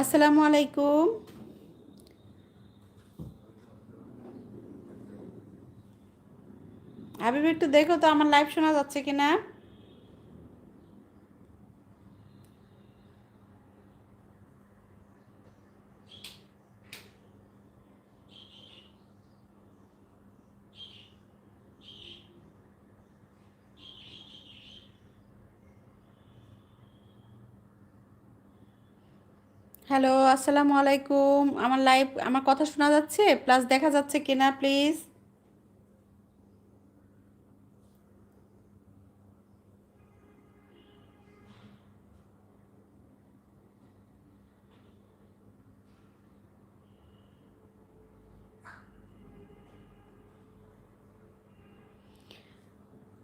আসসালামু আলাইকুম। আবিব একটু দেখো তো আমার লাইভ শোনা যাচ্ছে কিনা। হ্যালো, আসসালামু আলাইকুম। আমার লাইভ আমার কথা শোনা যাচ্ছে? প্লাস দেখা যাচ্ছে কিনা প্লিজ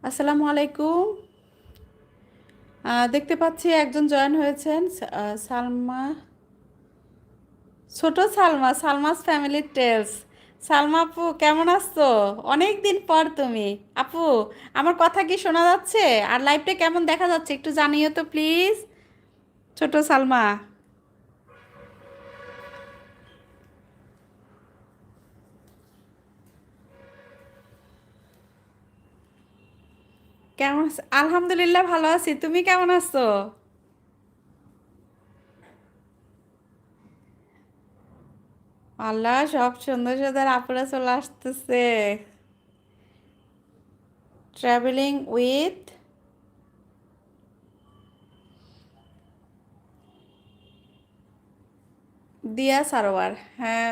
আসসালামু আলাইকুম। দেখতে পাচ্ছি একজন জয়েন হয়েছেন সালমা ছোট সালমা সালমাস ফ্যামিলি টেলস সালমা আপু, কেমন আছো? অনেক দিন পর তুমি। আপু, আমার কথা কি শোনা যাচ্ছে? আর লাইভটা কেমন দেখা যাচ্ছে? একটু জানিও তো প্লিজ ছোট সালমা। কেমন? আলহামদুলিল্লাহ ভালো আছি। তুমি কেমন আছো? আল্লাহ সব সুন্দর সুন্দর আপুরা চলে আসতেছে। ট্রাভেলিং উইথ দিয়া সারোয়ার হ্যাঁ।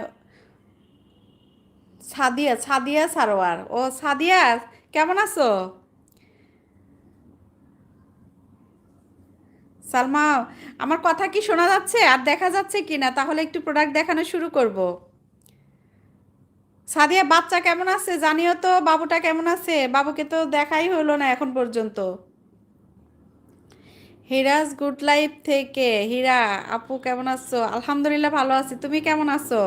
সাদিয়া সাদিয়া সারোয়ার। ও সাদিয়া, কেমন আছো? সালমা, আমার কথা কি শোনা যাচ্ছে? আর দেখা যাচ্ছে কি না? তাহলে একটু প্রোডাক্ট দেখানো শুরু করব। সাদিয়া, বাচ্চা কেমন আছে? জানিও তো, বাবুটা কেমন আছে? বাবুকে তো দেখাই হলো না এখন পর্যন্ত। হিরাজ গুড লাইফ থেকে। হীরা, আপু কেমন আছো? আলহামদুলিল্লাহ ভালো আছি। তুমি কেমন আছো?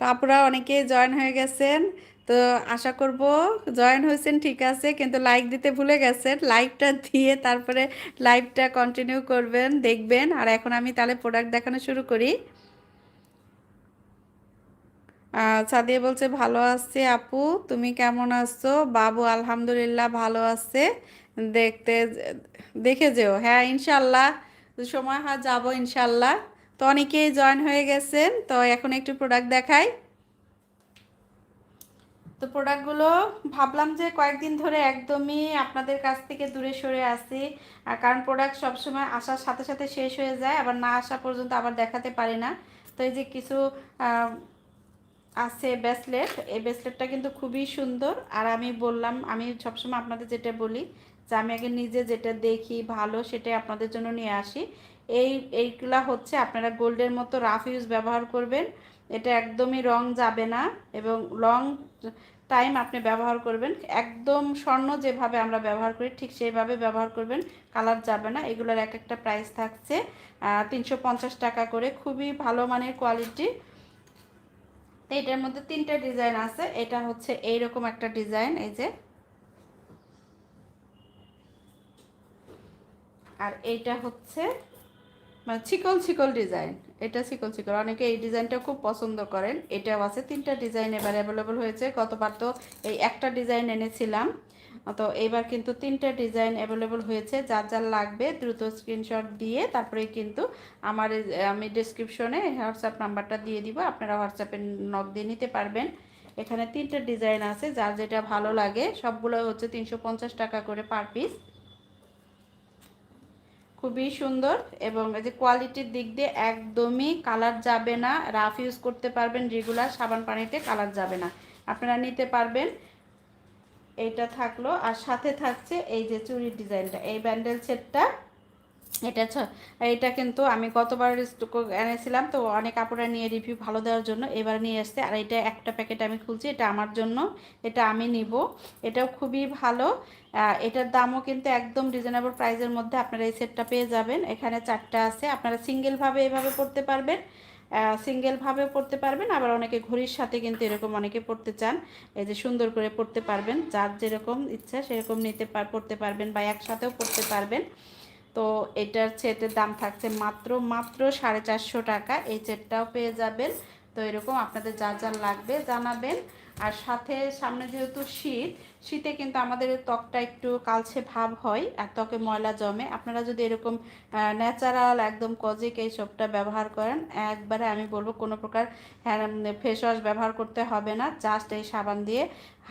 তো আপুরা অনেকে জয়েন হয়ে গেছেন। তো আশা করব জয়েন হয়েছেন, ঠিক আছে, কিন্তু লাইক দিতে ভুলে গেছেন। লাইকটা দিয়ে তারপরে লাইভটা কন্টিনিউ করবেন, দেখবেন। আর এখন আমি তাহলে প্রোডাক্ট দেখানো শুরু করি। সাদিয়া বলছে, ভালো আছি আপু, তুমি কেমন আছো? বাবু, আলহামদুলিল্লাহ, ভালো আছে। দেখতে, দেখে যেও। হ্যাঁ ইনশাল্লাহ। সময় হয়, যাব ইনশাল্লাহ। তো অনেকেই জয়েন হয়ে গেছেন, তো এখন একটু প্রোডাক্ট দেখাই। তো প্রোডাক্টগুলো ভাবলাম যে কয়েকদিন ধরে একদমই আপনাদের কাছ থেকে দূরে সরে আসি আর কারণ প্রোডাক্ট সবসময় আসার সাথে সাথে শেষ হয়ে যায়, আবার না আসা পর্যন্ত আবার দেখাতে পারি না। তো এই যে কিছু আছে ব্রেসলেট এই ব্রেসলেটটা কিন্তু খুবই সুন্দর, আর আমি বললাম, আমি সবসময় আপনাদের যেটা বলি, যে আমি আগে নিজে যেটা দেখি ভালো, সেটাই আপনাদের জন্য নিয়ে আসি। এই, এইগুলা হচ্ছে আপনারা গোল্ডের মতো রাফ ইউজ ব্যবহার করবেন। এটা একদমই রং যাবে না এবং লং টাইম আপনি ব্যবহার করবেন। একদম স্বর্ণ যেভাবে আমরা ব্যবহার করি, ঠিক সেইভাবে ব্যবহার করবেন। কালার যাবে না, এগুলোর এক একটা প্রাইস থাকছে। তিনশো পঞ্চাশ টাকা করে, খুবই ভালো মানের কোয়ালিটি এটার মধ্যে তিনটা ডিজাইন আছে। এটা হচ্ছে এইরকম একটা ডিজাইন এই যে। আর এইটা হচ্ছে মানে চিকল চিকল ডিজাইন, এটা চিকল চিকল অনেকে এই ডিজাইনটা খুব পছন্দ করেন, এটাও আছে, তিনটা ডিজাইন এবার অ্যাভেলেবল হয়েছে, গতবার তো এই একটা ডিজাইন এনেছিলাম। তো এবার কিন্তু তিনটা ডিজাইন অ্যাভেলেবল হয়েছে, যার যার লাগবে দ্রুত স্ক্রিনশট দিয়ে তারপরে কিন্তু আমার আমি ডিসক্রিপশনে হোয়াটসঅ্যাপ নাম্বারটা দিয়ে দিব, আপনারা হোয়াটসঅ্যাপে নক দিয়ে নিতে পারবেন। এখানে তিনটা ডিজাইন আছে, যার যেটা ভালো লাগে, সবগুলো হচ্ছে তিনশো পঞ্চাশ টাকা করে পার পিস খুবই সুন্দর এবং এই যে কোয়ালিটির দিক দিয়ে একদমই কালার যাবে না। রাফ ইউজ করতে পারবেন রেগুলার সাবান পানিতে কালার যাবে না। আপনারা নিতে পারবেন। এইটা থাকল আর সাথে থাকছে এই যে চুরির ডিজাইনটা। এই ব্যান্ডেল সেটটা এটা এটা কিন্তু আমি গতবার এনেছিলাম, তো অনেক কাপড়া নিয়ে রিভিউ ভালো দেওয়ার জন্য এবার নিয়ে আসছে। আর এটা একটা প্যাকেট আমি খুলছি, এটা আমার জন্য, এটা আমি নিব। এটাও খুবই ভালো। এটার দামও কিন্তু একদম রিজনেবল প্রাইসের মধ্যে আপনারা এই সেটটা পেয়ে যাবেন। এখানে চারটা আছে, আপনারা সিঙ্গেলভাবে এভাবে পড়তে পারবেন। সিঙ্গেলভাবেও পরতে পারবেন, আবার অনেকে ঘড়ির সাথে কিন্তু এরকম অনেকে পরতে চান। এই যে সুন্দর করে পরতে পারবেন, যার যেরকম ইচ্ছা সেরকম নিতে পরতে পারবেন বা একসাথেও পরতে পারবেন। তো এটার সেটের দাম থাকছে মাত্র মাত্র সাড়ে চারশো টাকা। এই সেটটাও পেয়ে যাবেন। তো এরকম আপনাদের যা যা লাগবে জানাবেন। আর সাথে সামনে যেহেতু শীত, শীতে কিন্তু আমাদের ত্বকটা একটু কালছে ভাব হয় আর ত্বকে ময়লা জমে। আপনারা যদি এরকম ন্যাচারাল একদম কজিক এই সবটা ব্যবহার করেন, একবারে আমি বলব কোনো প্রকার ফেস ওয়াশ ব্যবহার করতে হবে না। জাস্ট এই সাবান দিয়ে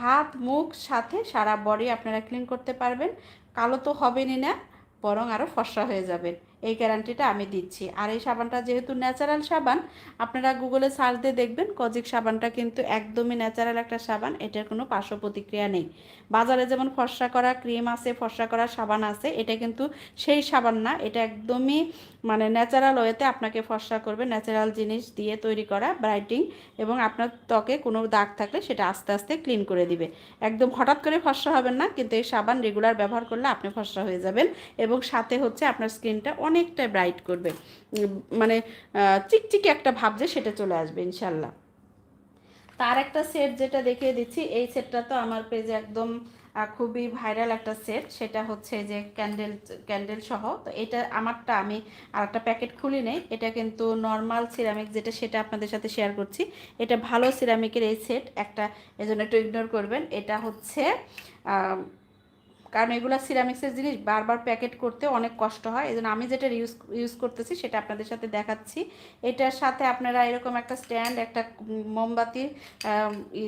হাত, মুখ, সাথে সারা বডি আপনারা ক্লিন করতে পারবেন। কালো তো হবেনই না। বরং আরও ফর্সা হয়ে যাবেন। এই গ্যারান্টিটা আমি দিচ্ছি। আর এই সাবানটা যেহেতু ন্যাচারাল সাবান, আপনারা গুগলে সার্চ দিয়ে দেখবেন কজিক সাবানটা কিন্তু একদমই ন্যাচারাল একটা সাবান, এটার কোনো পার্শ্ব প্রতিক্রিয়া নেই। বাজারে যেমন ফর্সা করা ক্রিম আছে, ফর্সা করা সাবান আছে, এটা কিন্তু সেই সাবান না, এটা একদমই মানে ন্যাচারাল ওয়েতে আপনাকে ফর্সা করবে ন্যাচারাল জিনিস দিয়ে তৈরি করা ব্রাইটিং এবং আপনার ত্বকে কোনো দাগ থাকলে সেটা আস্তে আস্তে ক্লিন করে দিবে। একদম হঠাৎ করে ফর্সা হবেন না, কিন্তু এই সাবান রেগুলার ব্যবহার করলে আপনি ফর্সা হয়ে যাবেন, এবং সাথে হচ্ছে আপনার স্কিনটা অনেকটা ব্রাইট করবে। মানে চিকচিকি একটা ভাব যে সেটা চলে আসবে ইনশাল্লাহ তার একটা সেট যেটা দেখিয়ে দিচ্ছি, এই সেটটা তো আমার পেজে একদম খুবই ভাইরাল একটা সেট সেটা হচ্ছে যে ক্যান্ডেল ক্যান্ডেল সহ। তো এটা আমারটা আমি আর একটা প্যাকেট খুলি নেই। এটা কিন্তু নর্মাল সিরামিক যেটা, সেটা আপনাদের সাথে শেয়ার করছি। এটা ভালো সিরামিকের এই সেট একটা, এজন্য একটু ইগনোর করবেন। এটা হচ্ছে কারণ এগুলো সিরামিক্সের জিনিস বারবার প্যাকেট করতে অনেক কষ্ট হয়। এই আমি যেটা ইউজ ইউজ করতেছি সেটা আপনাদের সাথে দেখাচ্ছি। এটার সাথে আপনারা এরকম একটা স্ট্যান্ড একটা মোমবাতির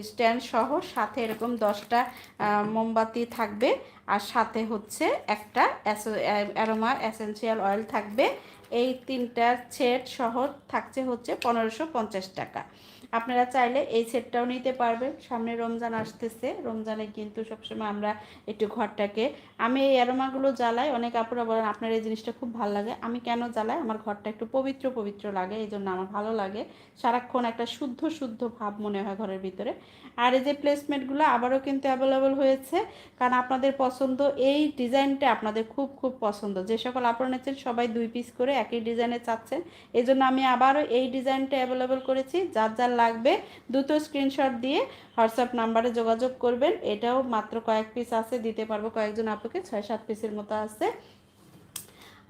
স্ট্যান্ড সহ সাথে এরকম দশটা মোমবাতি থাকবে। আর সাথে হচ্ছে একটা অ্যারোমা অ্যাসেন্সিয়াল অয়েল থাকবে। এই তিনটার সেট সহ থাকছে হচ্ছে পনেরোশো টাকা। আপনারা চাইলে এই সেটটাও নিতে পারবেন। সামনে রমজান আসতেছে। রমজানে কিন্তু সবসময় আমরা একটু ঘরটাকে, আমি এই অ্যারোমাগুলো জ্বালাই, অনেক আপুরা বলেন, আপনার এই জিনিসটা খুব ভালো লাগে। আমি কেন জ্বালাই? আমার ঘরটা একটু পবিত্র পবিত্র লাগে, এই জন্য আমার ভালো লাগে। সারাক্ষণ একটা শুদ্ধ শুদ্ধ ভাব মনে হয় ঘরের ভিতরে। আর এই যে প্লেসমেন্টগুলো আবারও কিন্তু অ্যাভেলেবল হয়েছে, কারণ আপনাদের পছন্দ, এই ডিজাইনটা আপনাদের খুব খুব পছন্দ। যে সকল আপনার নিচ্ছেন, সবাই দুই পিস করে একই ডিজাইনে চাচ্ছেন। এই জন্য আমি আবারও এই ডিজাইনটা অ্যাভেলেবল করেছি। যার যার লাগবে। দুটো স্ক্রিনশট দিয়ে হোয়াটসঅ্যাপ নাম্বারে যোগাযোগ করবেন। এটাও মাত্র কয়েক পিস আছে, দিতে পারব। কয়েকজন আপুকে ছয়, সাত পিসের মতো আছে।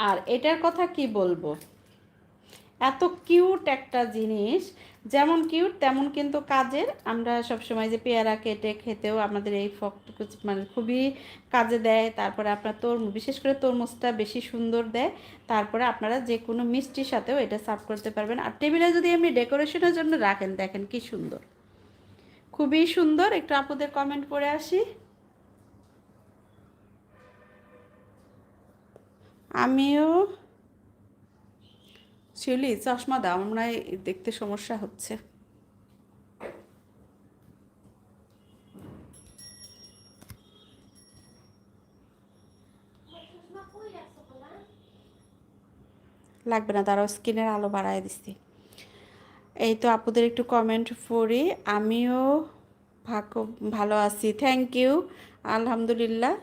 আর এটার কথা কি বলব? এত কিউট একটা জিনিস। যেমন কিউট, তেমন কিন্তু কাজের। আমরা সবসময় যে পেয়ারা কেটে খেতেও আমাদের এই ফক মানে খুবই কাজে দেয়। তারপরে আপনার তরমুজ, বিশেষ করে তরমুজটা বেশি সুন্দর দেয়। তারপরে আপনারা যে কোনো মিষ্টির সাথেও এটা সার্ভ করতে পারবেন। আর টেবিলে যদি এমনি ডেকোরেশনের জন্য রাখেন, দেখেন কি সুন্দর। খুবই সুন্দর। একটু আপুদের কমেন্ট করে আসি। আমিও শিউলি চশমা দাও আমার দেখতে সমস্যা হচ্ছে। লাগবে না, তারাও স্কিনের আলো বাড়ায় দিচ্ছি এই তো আপুদের একটু কমেন্ট পড়ি, আমিও ভালো আছি থ্যাংক ইউ আলহামদুলিল্লাহ।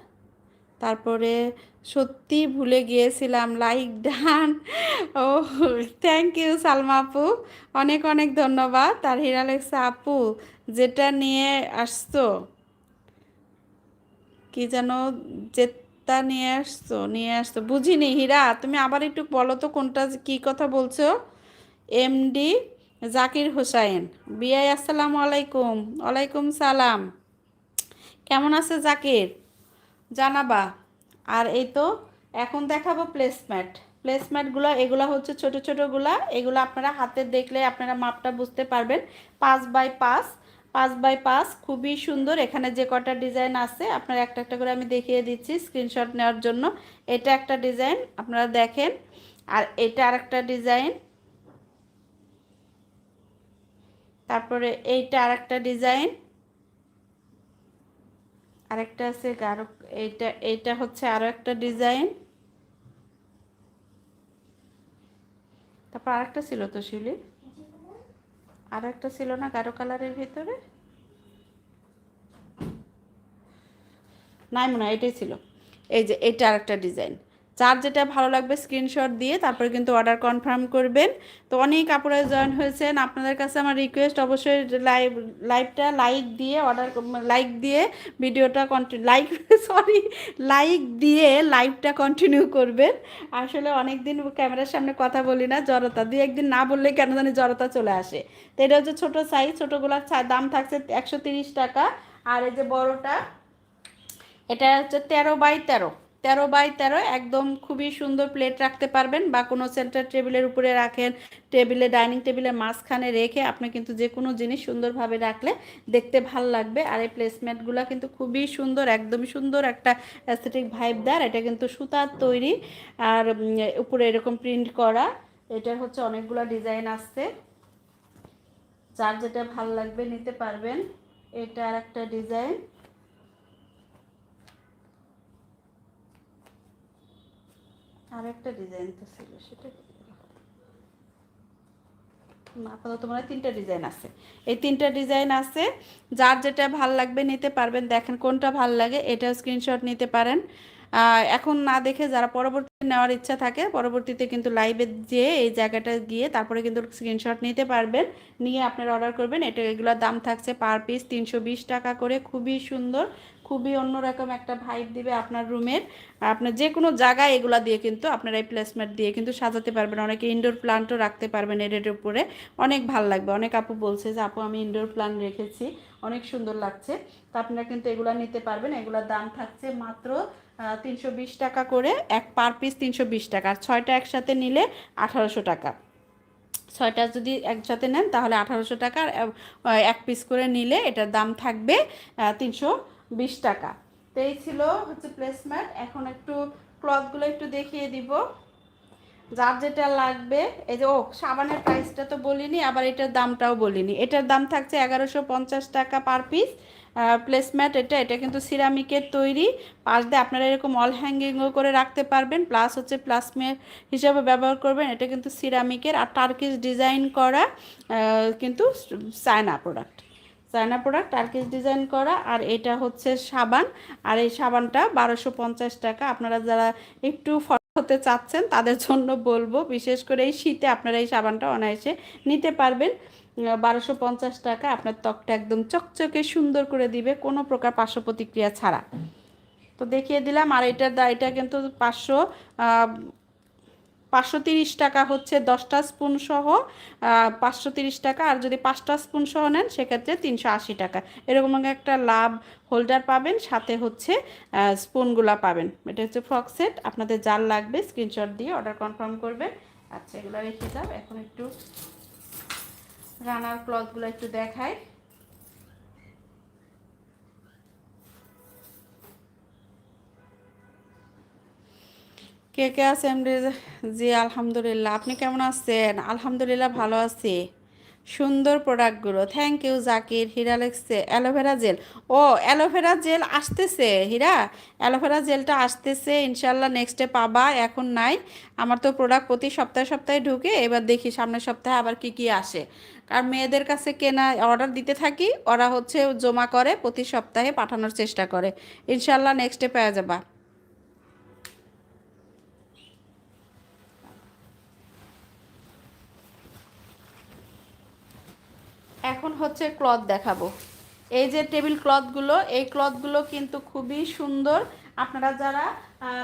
তারপরে সত্যি ভুলে গিয়েছিলাম like done oh thank you Salma আপু। অনেক অনেক ধন্যবাদ। আর হিরালেক্সা আপু, যেটা নিয়ে আসতো কি যেন যেটা নিয়ে আসতো নিয়ে আসতো বুঝিনি হীরা, তুমি আবার একটু বলো তো কোনটা কি কথা বলছো? এমডি জাকির হোসাইন। বিআই, আসসালামু আলাইকুম। ওয়ালাইকুম সালাম। কেমন আছে জাকির? জানাবা। আর এই তো, এখন দেখাবো প্লেসম্যাট প্লেসম্যাটগুলো এগুলো হচ্ছে ছোট ছোটোগুলা এগুলো আপনারা হাতে দেখলে আপনারা মাপটা বুঝতে পারবেন। পাঁচ বাই পাঁচ। পাঁচ বাই পাঁচ, খুবই সুন্দর। এখানে যে কটা ডিজাইন আছে, আপনারা একটা একটা করে আমি দেখিয়ে দিচ্ছি স্ক্রিনশট নেওয়ার জন্য। এটা একটা ডিজাইন, আপনারা দেখেন। আর এটা আর একটা ডিজাইন। তারপরে এইটা আর একটা ডিজাইন। আরেকটা আছে গাঢ় এইটা এইটা হচ্ছে আরও একটা ডিজাইন। তারপর আরেকটা ছিল তো শিউলি? আর একটা ছিল না গাঢ় কালারের ভিতরে? নাই মনে হয় এটাই ছিল। এই যে, এটা আরেকটা ডিজাইন। যার যেটা ভালো লাগবে স্ক্রিনশট দিয়ে তারপরে কিন্তু অর্ডার কনফার্ম করবেন। তো অনেক কাপড়ে জয়েন হয়েছেন। আপনাদের কাছে আমার রিকোয়েস্ট অবশ্যই লাইভ লাইভটা লাইক দিয়ে অর্ডার লাইক দিয়ে ভিডিওটা কন্টিনিউ লাইক সরি লাইক দিয়ে লাইভটা কন্টিনিউ করবেন। আসলে অনেক দিন ক্যামেরার সামনে কথা বলি না, জড়তা। দিয়ে একদিন না বললে কেন জানি জড়তা চলে আসে। তো এটা হচ্ছে ছোটো সাইজ ছোটোগুলার দাম থাকছে একশো টাকা। আর এই যে বড়টা, এটা হচ্ছে তেরো বাই তেরো। তেরো বাই তেরো, একদম খুবই সুন্দর প্লেট রাখতে পারবেন বা কোনো সেন্টার টেবিলের উপরে রাখেন টেবিলে ডাইনিং টেবিলের মাঝখানে রেখে আপনি কিন্তু যে কোনো জিনিস সুন্দরভাবে রাখলে দেখতে ভালো লাগবে। আর এই প্লেসমেন্টগুলো কিন্তু খুবই সুন্দর, একদমই সুন্দর একটা অ্যাস্থেটিক ভাইব দেয়। এটা কিন্তু সুতার তৈরি। আর উপরে এরকম প্রিন্ট করা, এটার হচ্ছে অনেকগুলো ডিজাইন আসছে। যার যেটা ভালো লাগবে নিতে পারবেন। এটা আর একটা ডিজাইন আর একটা ডিজাইন তো ছিল, সেটা আপাতত মনে তিনটা ডিজাইন আছে। এই তিনটা ডিজাইন আছে, যার যেটা ভালো লাগবে নিতে পারবেন। দেখেন কোনটা ভালো লাগে এটা স্ক্রিনশট নিতে পারেন। এখন না দেখে যারা পরবর্তীতে নেওয়ার ইচ্ছা থাকে, পরবর্তীতে কিন্তু লাইভে যেয়ে এই জায়গাটা গিয়ে তারপরে কিন্তু স্ক্রিনশট নিতে পারবেন। নিয়ে আপনারা অর্ডার করবেন। এটা এগুলোর দাম থাকছে পার পিস তিনশো বিশ টাকা করে। খুবই সুন্দর। খুবই অন্যরকম একটা ভাইব দিবে আপনার রুমের আপনার যে কোনো জায়গায় এগুলা দিয়ে কিন্তু আপনারা এই প্লেসমেন্ট দিয়ে কিন্তু সাজাতে পারবেন। অনেকে ইনডোর প্লান্টও রাখতে পারবেন এর উপরে। অনেক ভালো লাগবে। অনেক আপু বলছে যে, আপু, আমি ইনডোর প্লান্ট রেখেছি। অনেক সুন্দর লাগছে। তো আপনারা কিন্তু এগুলা নিতে পারবেন। এগুলোর দাম থাকছে মাত্র তিনশো বিশ টাকা করে। এক পার পিস তিনশো বিশ টাকা। আর ছয়টা একসাথে নিলে আঠারোশো টাকা। ছয়টা যদি একসাথে নেন তাহলে আঠারোশো টাকার এক পিস করে নিলে এটার দাম থাকবে তিনশো বিশ টাকা। তো এই ছিল হচ্ছে প্লেসমেন্ট এখন একটু ক্লথগুলো একটু দেখিয়ে দিব। যার যেটা লাগবে, এই যে, ও, সাবানের প্রাইসটা তো বলিনি, আবার এটার দামটাও বলিনি। এটার দাম থাকছে এগারোশো পঞ্চাশ টাকা পার পিস প্লেসম্যাট এটা এটা কিন্তু সিরামিকের তৈরি। পাশ দিয়ে আপনারা এরকম অল হ্যাঙ্গিংও করে রাখতে পারবেন প্লাস হচ্ছে প্লাসমেট হিসাবে ব্যবহার করবেন। এটা কিন্তু সিরামিকের আর টার্কিস ডিজাইন করা কিন্তু China product China product Turkish design করা, আর এটা হচ্ছে সাবান। আর এই সাবানটা বারোশো পঞ্চাশ টাকা। আপনারা যারা একটু হতে চাচ্ছেন, তাদের জন্য বলব, বিশেষ করে এই শীতে আপনারা এই সাবানটা অনায়াসে নিতে পারবেন। বারোশো পঞ্চাশ টাকা, আপনার ত্বকটা একদম চকচকে সুন্দর করে দিবে, কোনো প্রকার পার্শ্ব প্রতিক্রিয়া ছাড়া। তো দেখিয়ে দিলাম, আর এটার এটা কিন্তু পাঁচশো পাঁচশো তিরিশ টাকা হচ্ছে দশটা স্পুন সহ পাঁচশো তিরিশ টাকা। আর যদি পাঁচটা স্পুন সহ নেন, সেক্ষেত্রে তিনশো আশি টাকা। এরকম একটা লাভ হোল্ডার পাবেন, সাথে হচ্ছে স্পুনগুলা পাবেন। এটা হচ্ছে ফ্রক সেট। আপনাদের যার লাগবে, স্ক্রিনশট দিয়ে অর্ডার কনফার্ম করবে আচ্ছা এগুলো রেখে যাও। এখন একটু রানার ক্লথগুলো একটু দেখায় কে কে আছেন জি, আলহামদুলিল্লাহ। আপনি কেমন আছেন? আলহামদুলিল্লাহ ভালো আছি। সুন্দর প্রোডাক্টগুলো। Thank you Zakir, Hira লেগছে। Aloe vera gel. Oh, aloe vera gel আসতেছে, হীরা। অ্যালোভেরা জেলটা আসতেছে ইনশাল্লাহ নেক্সটে পাবা। এখন নাই। আমার তো প্রোডাক্ট প্রতি সপ্তাহে সপ্তাহে ঢুকে। এবার দেখি সামনের সপ্তাহে আবার কি কি আসে। আর মেয়েদের কাছে কেনা অর্ডার দিতে থাকি, ওরা হচ্ছে জমা করে, প্রতি সপ্তাহে পাঠানোর চেষ্টা করে। ইনশাল্লাহ নেক্সটে পেয়ে যাবা। এখন হচ্ছে ক্লথ দেখাবো। এই যে টেবিল ক্লথগুলো এই ক্লথগুলো কিন্তু খুবই সুন্দর। আপনারা যারা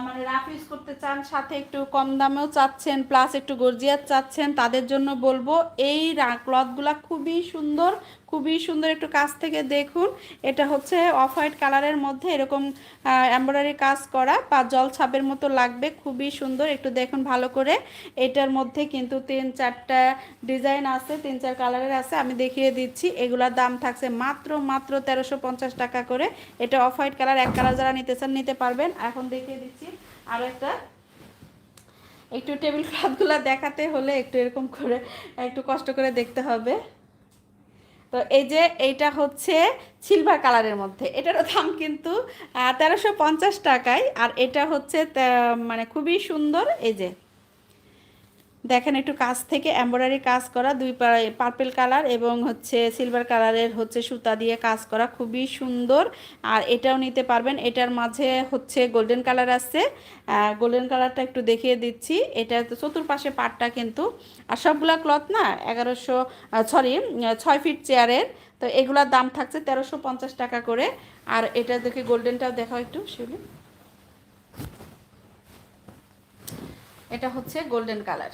মানে রাফ ইউজ করতে চান, সাথে একটু কম দামেও চাচ্ছেন প্লাস একটু গর্জিয়ার চাচ্ছেন, তাদের জন্য বলব এই ক্লথগুলো খুবই সুন্দর খুবই সুন্দর একটু কাছ থেকে দেখুন। এটা হচ্ছে অফ হোয়াইট কালারের মধ্যে এরকম এমব্রয়ডারি কাজ করা বা জল ছাপের মতো লাগবে, খুবই সুন্দর, একটু দেখুন ভালো করে। এটার মধ্যে কিন্তু তিন চারটা ডিজাইন আছে, তিন চার কালারের আছে, আমি দেখিয়ে দিচ্ছি। এগুলার দাম থাকছে মাত্র মাত্র তেরোশো টাকা করে। এটা অফ হোয়াইট কালার এক কালার যারা নিতে চান, নিতে পারবেন। এখন দেখিয়ে দিচ্ছি। আর একটা। একটু টেবিল ক্লথগুলো দেখাতে হলে একটু এরকম করে, একটু কষ্ট করে দেখতে হবে। তো এই যে এইটা হচ্ছে সিলভার কালারের মধ্যে। এটারও দাম কিন্তু তেরোশো পঞ্চাশ টাকায়। আর এটা হচ্ছে মানে খুবই সুন্দর। এই যে দেখেন একটু কাজ থেকে এমব্রয়ডারি কাজ করা, দুই পার্পেল কালার এবং হচ্ছে সিলভার কালারের হচ্ছে সুতা দিয়ে কাজ করা, খুবই সুন্দর। আর এটাও নিতে পারবেন। এটার মাঝে হচ্ছে গোল্ডেন কালার আছে। গোল্ডেন কালারটা একটু দেখিয়ে দিচ্ছি। এটা চতুর্পাশে পাটটা কিন্তু। আর সবগুলা ক্লথ না, এগারোশো সরি ছয় ফিট চেয়ারের তো এগুলার দাম থাকছে তেরোশো পঞ্চাশ টাকা করে। আর এটা দেখে গোল্ডেনটাও দেখাও একটু, শিউলি। এটা হচ্ছে গোল্ডেন কালার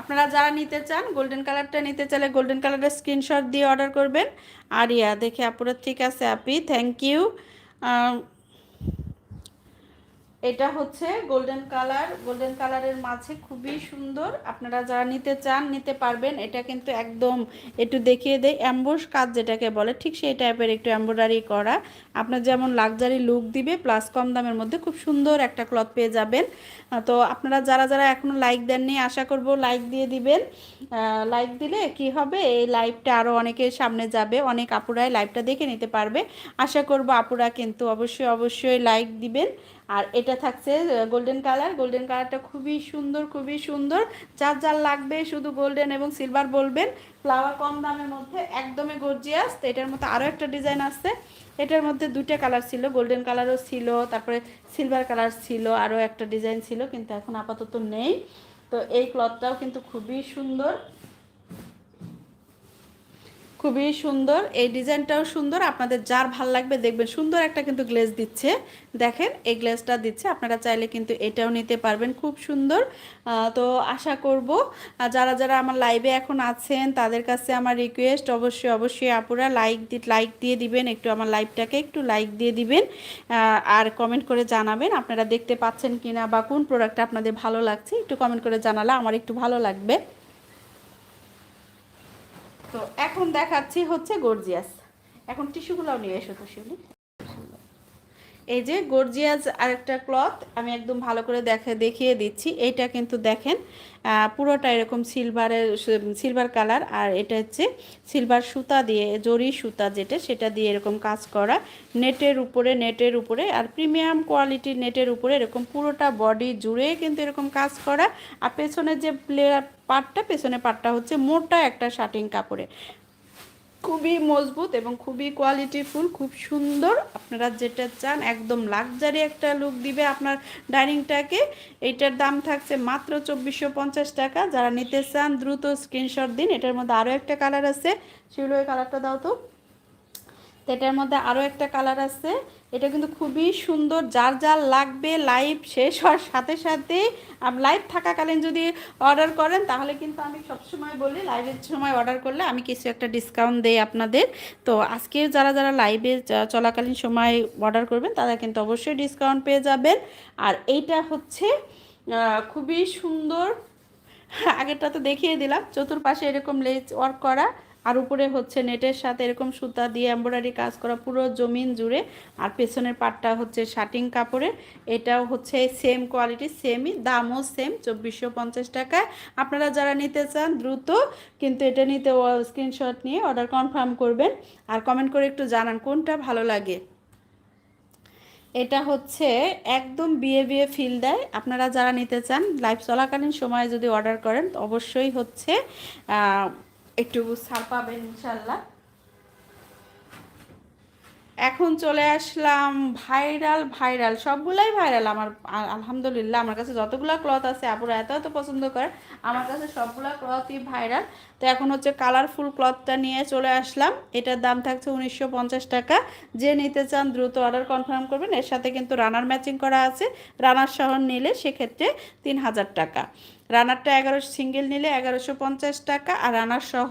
আপনারা যারা নিতে চান গোল্ডেন কালারটা নিতে চাইলে গোল্ডেন কালারের স্ক্রিনশট দিয়ে অর্ডার করবেন। আর ইয়া দেখে আপুরা ঠিক আছে, আপি থ্যাংক ইউ এটা হচ্ছে গোল্ডেন কালার গোল্ডেন কালারের মাঝে খুবই সুন্দর। আপনারা যারা নিতে চান, নিতে পারবেন। এটা কিন্তু একদম একটু দেখিয়ে দেয় অ্যাম্বোস কাজ যেটাকে বলে, ঠিক সেই টাইপের একটু এম্ব্রয়ডারি করা। আপনার যেমন লাক্সারি লুক দিবে প্লাস কম দামের মধ্যে খুব সুন্দর একটা ক্লথ পেয়ে যাবেন। তো আপনারা যারা যারা এখনও লাইক দেননি, আশা করব লাইক দিয়ে দিবেন। লাইক দিলে কি হবে? এই লাইভটা আরও অনেকের সামনে যাবে। অনেক আপুরাই লাইভটা দেখে নিতে পারবে। আশা করব আপুরা কিন্তু অবশ্যই অবশ্যই লাইক দিবেন। আর এটা থাকছে গোল্ডেন কালার গোল্ডেন কালারটা খুবই সুন্দর খুবই সুন্দর। যার যার লাগবে শুধু গোল্ডেন এবং সিলভার বলবেন। ফ্লাওয়ার কম দামের মধ্যে, একদমই গর্জিয়াস তো এটার মধ্যে আরও একটা ডিজাইন আছে এটার মধ্যে দুটো কালার ছিল। গোল্ডেন কালারও ছিল, তারপরে সিলভার কালার ছিল আরও একটা ডিজাইন ছিল, কিন্তু এখন আপাতত নেই। তো এই ক্লথটাও কিন্তু খুবই সুন্দর। খুবই সুন্দর। এই ডিজাইনটাও সুন্দর। আপনাদের যার ভালো লাগবে দেখবেন, সুন্দর একটা কিন্তু গ্লেজ দিচ্ছে। দেখেন, এই গ্লেজটা দিচ্ছে। আপনারা চাইলে কিন্তু এটাও নিতে পারবেন। খুব সুন্দর। তো আশা করব যারা যারা আমার লাইভে এখন আছেন, তাদের কাছে আমার রিকোয়েস্ট অবশ্যই অবশ্যই আপুরা লাইক দি লাইক দিয়ে দিবেন। একটু আমার লাইভটাকে একটু লাইক দিয়ে দিবেন। আর কমেন্ট করে জানাবেন আপনারা দেখতে পাচ্ছেন কিনা বা কোন প্রোডাক্টটা আপনাদের ভালো লাগছে। একটু কমেন্ট করে জানালে আমার একটু ভালো লাগবে। তো এখন দেখাচ্ছি হচ্ছে গর্জিয়াস। এখন টিস্যুগুলোও নিয়ে এসো তো শিউলি এই যে গর্জিয়াস আরেকটা ক্লথ আমি একদম ভালো করে দেখে, দেখিয়ে দিচ্ছি। এইটা কিন্তু দেখেন পুরোটা এরকম সিলভারের সিলভার কালার আর এটা হচ্ছে সিলভার সুতা দিয়ে, জরি সুতা যেটা, সেটা দিয়ে এরকম কাজ করা। নেটের উপরে নেটের উপরে, আর প্রিমিয়াম কোয়ালিটির নেটের উপরে এরকম পুরোটা বডি জুড়ে কিন্তু এরকম কাজ করা। আর পেছনের যে প্লেয়ার পাটটা পেছনে পাটটা হচ্ছে মোটা একটা শার্টিং কাপড়ে। খুবই মজবুত এবং খুবই কোয়ালিটি ফুল খুব সুন্দর। আপনারা যেটা চান, একদম লাক্সারি একটা লুক দিবে আপনার ডাইনিংটাকে এইটার দাম থাকছে মাত্র চব্বিশশো টাকা। যারা নিতে চান, দ্রুত স্ক্রিনশট দিন। এটার মধ্যে আরও একটা কালার আছে। সেগুলো কালারটা দাও তো। এটার মধ্যে আরও একটা কালার আছে। এটা কিন্তু খুবই সুন্দর, যার যার লাগবে লাইভ শেষ হওয়ার সাথে সাথে লাইভ থাকাকালীন যদি অর্ডার করেন, তাহলে কিন্তু আমি সবসময় বলি লাইভের সময় অর্ডার করলে আমি কিছু একটা ডিসকাউন্ট দেই আপনাদের। তো আজকে যারা যারা লাইভে চলাকালীন সময় অর্ডার করবেন, তারা কিন্তু অবশ্যই ডিসকাউন্ট পেয়ে যাবেন। আর এইটা হচ্ছে খুবই সুন্দর, আগেরটা তো দেখিয়ে দিলাম, চতুর্পাশে এরকম লেজ ওয়ার্ক করা। আর উপরে হচ্ছে নেটের সাথে এরকম সুতা দিয়ে এম্ব্রয়ডারি কাজ করা পুরো জমিন জুড়ে। আর পেছনের পাটটা হচ্ছে শার্টিং কাপড়ের। এটাও হচ্ছে সেম কোয়ালিটি সেমই দামও সেম চব্বিশশো পঞ্চাশ টাকা আপনারা যারা নিতে চান দ্রুত, কিন্তু এটা নিতে স্ক্রিনশট নিয়ে অর্ডার কনফার্ম করবেন। আর কমেন্ট করে একটু জানান কোনটা ভালো লাগে। এটা হচ্ছে একদম বিয়ে বিয়ে ফিল দেয়। আপনারা যারা নিতে চান লাইভ চলাকালীন সময়ে যদি অর্ডার করেন অবশ্যই হচ্ছে একটু ছাড় পাবেন ইনশাল্লাহ এখন চলে আসলাম ভাইরাল ভাইরাল, সবগুলাই ভাইরাল আমার, আলহামদুলিল্লাহ, আমার কাছে যতগুলো ক্লথ আছে, আপুরা এত এত পছন্দ করে, আমার কাছে সবগুলো ক্লথই ভাইরাল। তো এখন হচ্ছে কালারফুল ক্লথটা নিয়ে চলে আসলাম। এটার দাম থাকছে উনিশশো পঞ্চাশ টাকা। যে নিতে চান দ্রুত অর্ডার কনফার্ম করবেন। এর সাথে কিন্তু রানার ম্যাচিং করা আছে। রানার সহ নিলে সেক্ষেত্রে তিন হাজার টাকা। রানারটা এগারোশো সিঙ্গেল নিলে এগারোশো পঞ্চাশ টাকা আর রানার সহ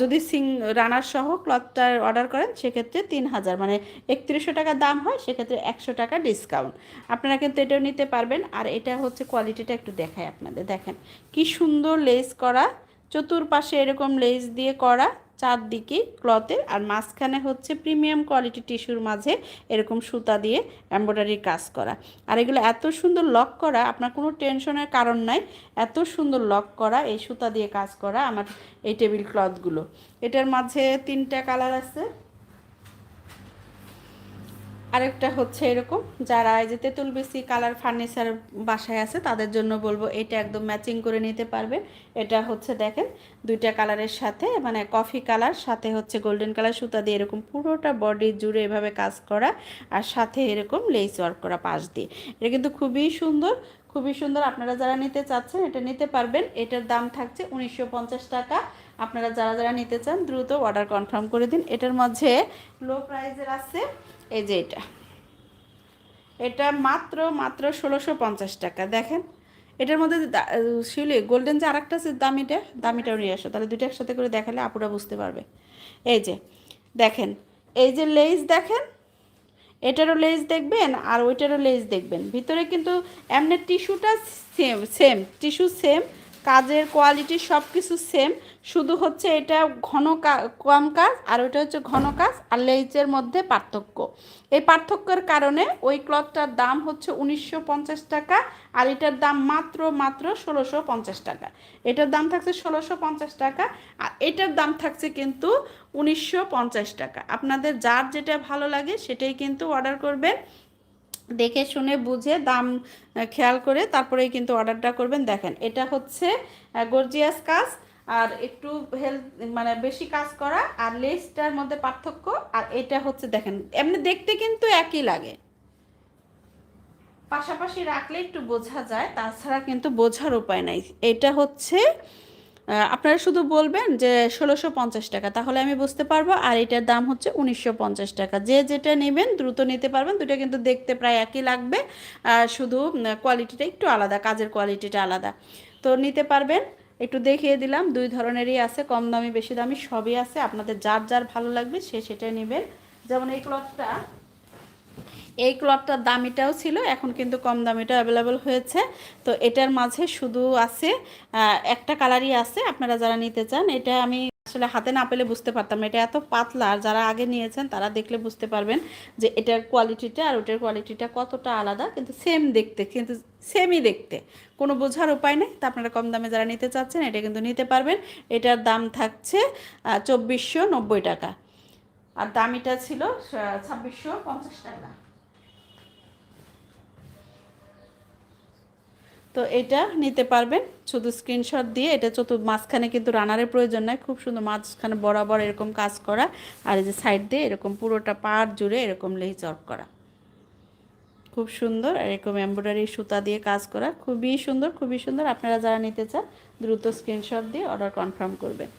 যদি সিং, রানার সহ ক্লথটা অর্ডার করেন, সেক্ষেত্রে তিন হাজার। মানে একত্রিশশো টাকা দাম হয়, সেক্ষেত্রে একশো টাকা ডিসকাউন্ট আপনারা কিন্তু এটাও নিতে পারবেন। আর এটা হচ্ছে কোয়ালিটিটা একটু দেখায় আপনাদের। দেখেন কি সুন্দর লেস করা, চতুর্পাশে এরকম লেস দিয়ে করা। চারদিকে ক্লথের আর মাঝখানে হচ্ছে প্রিমিয়াম কোয়ালিটি টিস্যুর মাঝে এরকম সুতা দিয়ে এম্ব্রয়ডারির কাজ করা। আর এগুলো এত সুন্দর লক করা, আপনার কোনো টেনশনের কারণ নাই, এত সুন্দর লক করা, এই সুতা দিয়ে কাজ করা আমার এই টেবিল ক্লথগুলো। এটার মাঝে তিনটা কালার আছে। আরেকটা হচ্ছে এরকম, যারা এই যে তেঁতুল বেশি কালার ফার্নিচার বাসায় আছে, তাদের জন্য বলব এটা একদম ম্যাচিং করে নিতে পারবে। এটা হচ্ছে দেখেন, দুইটা কালারের সাথে মানে কফি কালার সাথে হচ্ছে গোল্ডেন কালার সুতা দিয়ে এরকম পুরোটা বডি জুড়ে এভাবে কাজ করা, আর সাথে এরকম লেস ওয়ার্ক করা পাশ দিয়ে। এটা কিন্তু খুবই সুন্দর খুবই সুন্দর। আপনারা যারা নিতে চাচ্ছেন, এটা নিতে পারবেন। এটার দাম থাকছে উনিশশো পঞ্চাশ টাকা। আপনারা যারা যারা নিতে চান, দ্রুত অর্ডার কনফার্ম করে দিন। এটার মধ্যে লো প্রাইজের আছে এই যে এটা। এটা মাত্র মাত্র ষোলোশো পঞ্চাশ টাকা। দেখেন, এটার মধ্যে শিউলি, গোল্ডেন যে আরেকটা আছে দামিটা দামিটাও নিয়ে আসো। তাহলে দুটো একসাথে করে দেখালে আপুরা বুঝতে পারবে। এই যে, দেখেন, এই যে লেজ দেখেন, এটারও লেজ দেখবেন আর ওইটারও লেজ দেখবেন। ভিতরে কিন্তু এমনি টিস্যুটা সেম সেম টিস্যু সেম কাজের কোয়ালিটি সব কিছু সেম শুধু হচ্ছে এটা ঘন কম কাজ আর ওইটা হচ্ছে ঘন কাজ আর লেজের মধ্যে পার্থক্য। এই পার্থক্যের কারণে ওই ক্লথটার দাম হচ্ছে উনিশশো পঞ্চাশ টাকা আর এটার দাম মাত্র মাত্র ষোলোশো টাকা। এটার দাম থাকছে ষোলোশো টাকা আর এটার দাম থাকছে কিন্তু উনিশশো পঞ্চাশ টাকা। আপনাদের যার যেটা ভালো লাগে সেটাই কিন্তু অর্ডার করবেন। দেখে শুনে বুঝে দাম খেয়াল করে তারপরেই কিন্তু অর্ডারটা করবেন। দেখেন, এটা হচ্ছে গর্জিয়াস কাজ, আর একটু হেলথ মানে বেশি কাজ করা, আর লেসটার মধ্যে পার্থক্য, আর এটা হচ্ছে, দেখেন, এমনি দেখতে কিন্তু একই লাগে। পাশাপাশি রাখলে একটু বোঝা যায়, তাছাড়া কিন্তু বোঝার উপায় নাই। এটা হচ্ছে আপনারা শুধু বলবেন যে ষোলোশো পঞ্চাশ টাকা, তাহলে আমি বুঝতে পারব, আর এটার দাম হচ্ছে উনিশশো পঞ্চাশ টাকা। যে যেটা নেবেন, দ্রুত নিতে পারবেন দুটো কিন্তু দেখতে প্রায় একই লাগবে, আর শুধু কোয়ালিটিটা একটু আলাদা, কাজের কোয়ালিটিটা আলাদা। তো নিতে পারবেন, একটু দেখিয়ে দিলাম, দুই ধরনেরই আছে, কম দামি, বেশি দামি, সবই আছে, আপনাদের যার যার ভালো লাগবে, সে সেটাই নেবেন। যেমন এই ক্লথটা এই ক্লথটার দামিটাও ছিল, এখন কিন্তু কম দামিটা অ্যাভেলেবল হয়েছে। তো এটার মাঝে শুধু আছে একটা কালারই আছে, আপনারা যারা নিতে চান, এটা আমি আসলে হাতে না পেলে বুঝতে পারতাম এটা এত পাতলা, আর যারা আগে নিয়েছেন, তারা দেখলে বুঝতে পারবেন যে এটার কোয়ালিটিটা আর ওটার কোয়ালিটিটা কতটা আলাদা, কিন্তু সেম দেখতে, কিন্তু সেমই দেখতে। কোনো বোঝার উপায় নেই, তা আপনারা কম দামে যারা নিতে চাচ্ছেন, এটা কিন্তু নিতে পারবেন। এটার দাম থাকছে চব্বিশশো নব্বই টাকা। আর দামিটা ছিল ছাব্বিশশো পঞ্চাশ টাকা। তো এটা নিতে পারবেন। শুধু স্ক্রিনশট দিয়ে এটা চতুর মাঝখানে কিন্তু রানারের প্রয়োজন নয় খুব সুন্দর মাঝখানে বরাবর এরকম কাজ করা। আর এই যে সাইড দিয়ে এরকম পুরোটা পাড় জুড়ে এরকম লেজ ওয়ার্ক করা। খুব সুন্দর এরকম এমব্রয়ডারি সুতা দিয়ে কাজ করা। খুবই সুন্দর খুবই সুন্দর। আপনারা যারা নিতে চান, দ্রুত স্ক্রিনশট দিয়ে অর্ডার কনফার্ম করবেন।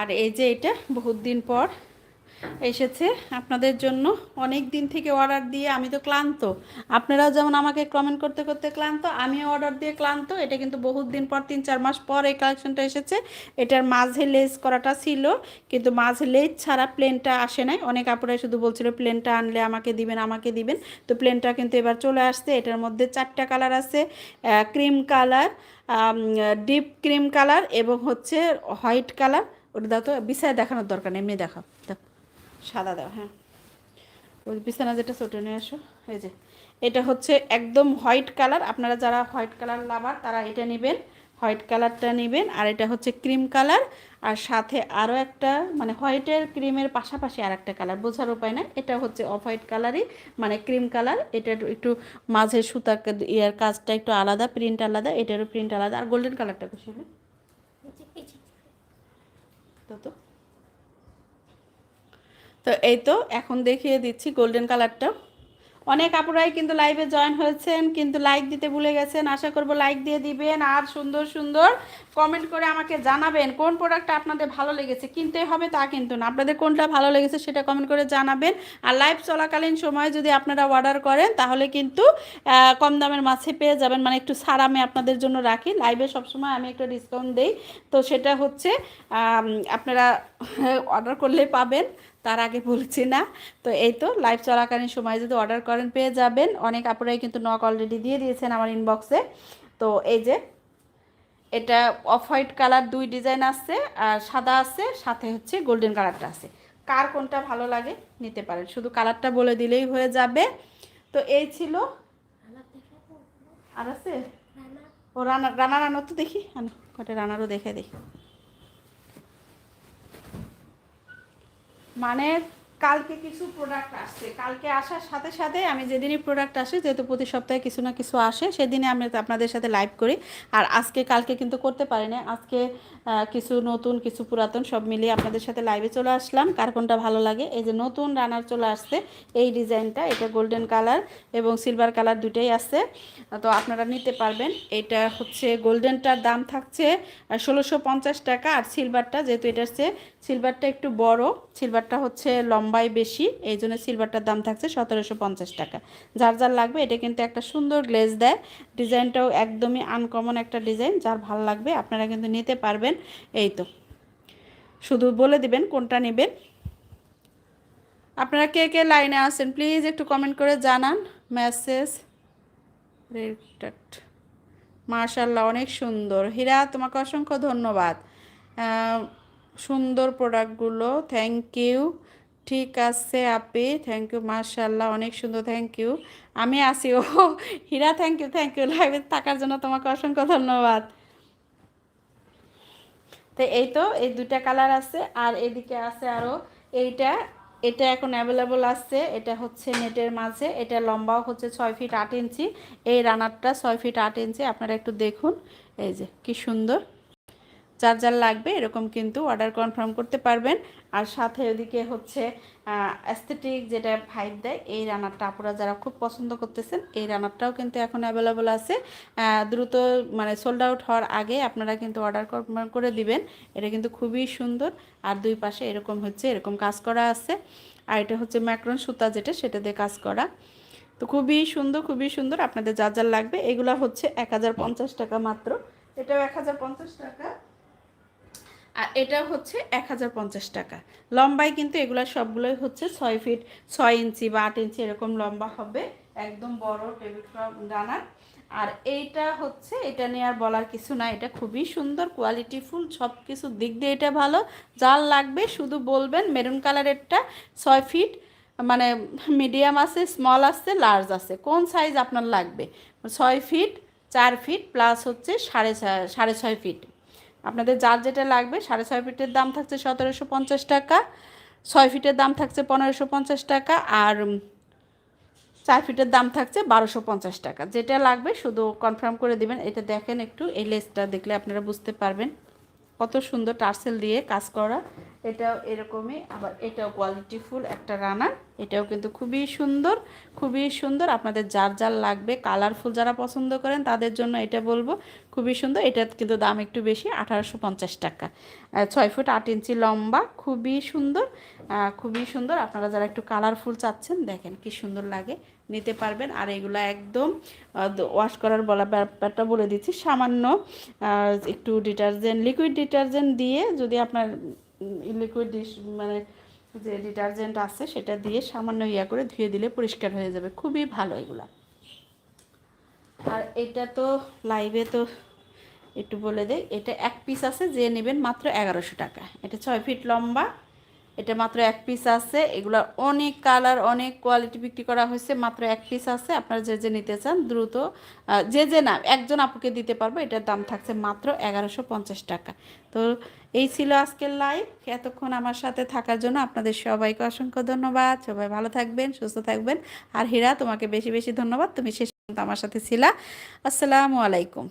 আর এই যে এটা, বহুত দিন পর এসেছে আপনাদের জন্য। অনেক দিন থেকে অর্ডার দিয়ে আমি তো ক্লান্ত। আপনারাও যেমন আমাকে কমেন্ট করতে করতে ক্লান্ত, আমিও অর্ডার দিয়ে ক্লান্ত। এটা কিন্তু বহুত দিন পর, তিন চার মাস পর এই কালেকশনটা এসেছে। এটার মাঝে লেস করাটা ছিল, কিন্তু মাঝে লেস ছাড়া প্লেনটা আসে নাই। অনেক আপুরাই শুধু বলছিল প্লেনটা আনলে আমাকে দিবেন আমাকে দিবেন। তো প্লেনটা কিন্তু এবার চলে আসছে। এটার মধ্যে চারটা কালার আছে cream colour deep cream colour এবং হচ্ছে হোয়াইট কালার ওটা দাও তো বিছায় দেখানোর দরকার নেই, এমনি দেখাও। দাও। সাদা দাও হ্যাঁ। ওই বিছানা যেটা ছোটো নিয়ে আসো এই যে। এটা হচ্ছে একদম হোয়াইট কালার। আপনারা যারা হোয়াইট কালার লাভার তারা এটা নেবেন হোয়াইট কালারটা নেবেন। আর এটা হচ্ছে ক্রিম কালার। আর সাথে আরও একটা মানে হোয়াইটের ক্রিমের পাশাপাশি আর একটা কালার বোঝার উপায় না এটা হচ্ছে অফ হোয়াইট কালারই মানে ক্রিম কালার। এটা একটু মাঝে সুতা ইয়ার কাজটা একটু আলাদা প্রিন্ট আলাদা এটারও প্রিন্ট আলাদা। আর গোল্ডেন কালারটা খুশি তো তো। তো এই তো, এখন দেখিয়ে দিচ্ছি গোল্ডেন কালারটা অনেক আপুরাই কিন্তু লাইভে জয়েন হয়েছেন, কিন্তু লাইক দিতে ভুলে গেছেন। আশা করব লাইক দিয়ে দিবেন, আর সুন্দর সুন্দর কমেন্ট করে আমাকে জানাবেন কোন প্রোডাক্টটা আপনাদের ভালো লেগেছে, কিনতে হবে তা কিন্তু না। আপনাদের কোনটা ভালো লেগেছে সেটা কমেন্ট করে জানাবেন। আর লাইভ চলাকালীন সময় যদি আপনারা অর্ডার করেন, তাহলে কিন্তু কম দামের মাছে পেয়ে যাবেন। মানে একটু আমি আপনাদের জন্য রাখি। লাইভে সবসময় আমি একটা ডিসকাউন্ট দেই। তো সেটা হচ্ছে আপনারা অর্ডার করলে পাবেন তার আগে বলছি না। তো এই তো লাইভ চলাকালীন সময় যদি অর্ডার করেন পেয়ে যাবেন। অনেক আপুরাই কিন্তু নক অলরেডি দিয়ে দিয়েছেন আমার ইনবক্সে তো এই যে এটা অফ হোয়াইট কালার দুই ডিজাইন আছে আর সাদা আছে সাথে হচ্ছে গোল্ডেন কালারটা আছে। কার কোনটা ভালো লাগে নিতে পারেন। শুধু কালারটা বলে দিলেই হয়ে যাবে। তো এই ছিল। আর আছে? ও রানা রানা রানা তো দেখি। কটা রানারও দেখে দেখি। মানে কালকে কিছু প্রোডাক্ট আসছে। কালকে আসার সাথে সাথে আমি যেদিনই প্রোডাক্ট আসে, যেহেতু প্রতি সপ্তাহে কিছু না কিছু আসে সেদিনে আমি আপনাদের সাথে লাইভ করি। আর আজকে, কালকে কিন্তু করতে পারি না আজকে কিছু নতুন, কিছু পুরাতন সব মিলিয়ে আপনাদের সাথে লাইভে চলে আসলাম। কার কোনটা ভালো লাগে? এই যে নতুন রানার চলে আসছে, এই ডিজাইনটা, এটা গোল্ডেন কালার এবং সিলভার কালার দুটোই আছে তো আপনারা নিতে পারবেন। এটা হচ্ছে গোল্ডেনটার দাম থাকছে ষোলোশো টাকা। আর সিলভারটা যেহেতু এটা হচ্ছে সিলভারটা একটু বড়। সিলভারটা হচ্ছে লম্বাই বেশি, এই জন্য সিলভারটার দাম থাকছে সতেরোশো পঞ্চাশ টাকা। যার যার লাগবে, এটা কিন্তু একটা সুন্দর গ্লেজ দেয়। ডিজাইনটাও একদমই আনকমন একটা ডিজাইন যার ভালো লাগবে আপনারা কিন্তু নিতে পারবেন। এই তো, শুধু বলে দিবেন কোনটা নেবেন। আপনারা কে কে লাইনে আছেন প্লিজ একটু কমেন্ট করে জানান। মেসেজ মার্শাল্লাহ অনেক সুন্দর। হীরা, তোমাকে অসংখ্য ধন্যবাদ। সুন্দর প্রোডাক্টগুলো থ্যাংক ইউ ঠিক আছে, আপি। থ্যাংক ইউ মার্শাল্লাহ অনেক সুন্দর থ্যাংক ইউ আমি আসি ও, Hira thank you thank you লাইভে থাকার জন্য তোমাকে অসংখ্য ধন্যবাদ। তো এই তো, এই দুইটা কালার আছে, আর এদিকে আছে আরও এইটা। এটা এখন অ্যাভেলেবল আছে, এটা হচ্ছে নেটের মাঝে, এটা লম্বাও হচ্ছে ছয় ফিট আট ইঞ্চি। এই রানারটা ছয় ফিট আট ইঞ্চি, আপনারা একটু দেখুন। এই যে, কি সুন্দর। যার যার লাগবে এরকম কিন্তু অর্ডার কনফার্ম করতে পারবেন। আর সাথে ওদিকে হচ্ছে অ্যাস্থেটিক যেটা ভাইব দেয়, এই রানারটা আপনারা যারা খুব পছন্দ করতেছেন, এই রানারটাও কিন্তু এখন অ্যাভেলেবল আছে। দ্রুত মানে সোল্ড আউট হওয়ার আগে আপনারা কিন্তু অর্ডার কনফার্ম করে দিবেন। এটা কিন্তু খুবই সুন্দর। আর দুই পাশে এরকম হচ্ছে, এরকম কাজ করা আছে। আর এটা হচ্ছে ম্যাক্রন সুতা যেটা, সেটা দিয়ে কাজ করা। তো খুবই সুন্দর খুবই সুন্দর। আপনাদের যার যার লাগবে, এগুলো হচ্ছে এক হাজার পঞ্চাশ টাকা মাত্র। এটাও এক হাজার পঞ্চাশ টাকা। আর এটা হচ্ছে এক হাজার পঞ্চাশ টাকা। লম্বাই কিন্তু এগুলো সবগুলোই হচ্ছে ছয় ফিট, ছয় ইঞ্চি বা আট ইঞ্চি এরকম লম্বা হবে, একদম বড় টেবিল ডানার আর এইটা হচ্ছে, এটা নিয়ে আর বলার কিছু না এটা খুবই সুন্দর কোয়ালিটি ফুল সব কিছু দিক দিয়ে এটা ভালো। যার লাগবে শুধু বলবেন মেরুন কালারেরটা, ছয় ফিট মানে মিডিয়াম আছে, স্মল আছে, লার্জ আছে। কোন সাইজ আপনার লাগবে? ছয় ফিট, চার ফিট, প্লাস হচ্ছে সাড়ে সাড়ে ছয় ফিট। আপনাদের যার যেটা লাগবে, সাড়ে ছয় ফিটের দাম থাকছে সতেরোশো পঞ্চাশ টাকা, ছয় ফিটের দাম থাকছে পনেরোশো পঞ্চাশ টাকা আর চার ফিটের দাম থাকছে বারোশো পঞ্চাশ টাকা। যেটা লাগবে শুধু কনফার্ম করে দিবেন। এটা দেখেন একটু, এই লেসটা দেখলে আপনারা বুঝতে পারবেন। কত সুন্দর টার্সেল দিয়ে কাজ করা। এটাও এরকমই, আবার এটাও কোয়ালিটিফুল একটা রানার এটাও কিন্তু খুবই সুন্দর খুবই সুন্দর। আপনাদের যার যার লাগবে কালারফুল যারা পছন্দ করেন, তাদের জন্য এটা বলব, খুবই সুন্দর। এটার কিন্তু দাম একটু বেশি, আঠারোশো পঞ্চাশ টাকা। ছয় ফুট আট ইঞ্চি লম্বা, খুবই সুন্দর। খুবই সুন্দর। আপনারা যারা একটু কালারফুল চাচ্ছেন, দেখেন কি সুন্দর লাগে। নিতে পারবেন। আর এগুলো একদম ওয়াশ করার বলা ব্যাপারটা বলে দিচ্ছি। সামান্য একটু ডিটারজেন্ট লিকুইড ডিটারজেন্ট দিয়ে যদি আপনার লিকুইড ডিশ মানে যে ডিটারজেন্ট আছে সেটা দিয়ে সামান্য ইয়া করে ধুয়ে দিলে পরিষ্কার হয়ে যাবে। খুবই ভালো এগুলা। আর এটা তো লাইভে তো একটু বলে দেয় এটা এক পিস আছে, যে নেবেন মাত্র এগারোশো টাকা। এটা ছয় ফিট লম্বা এটা মাত্র এক পিস আছে। এগুলো অনেক কালার অনেক কোয়ালিটি বিক্রি করা হয়েছে। মাত্র এক পিস আছে। আপনারা যে যে নিতে চান, দ্রুত যে যে না, একজন আপুকে দিতে পারব। এটার দাম থাকছে মাত্র এগারোশো পঞ্চাশ টাকা। তো এই ছিল আজকের লাইভ এতক্ষণ আমার সাথে থাকার জন্য আপনাদের সবাইকে অসংখ্য ধন্যবাদ। সবাই ভালো থাকবেন, সুস্থ থাকবেন। আর হীরা, তোমাকে বেশি বেশি ধন্যবাদ। তুমি শেষ পর্যন্ত আমার সাথে ছিলা। আসসালামু আলাইকুম।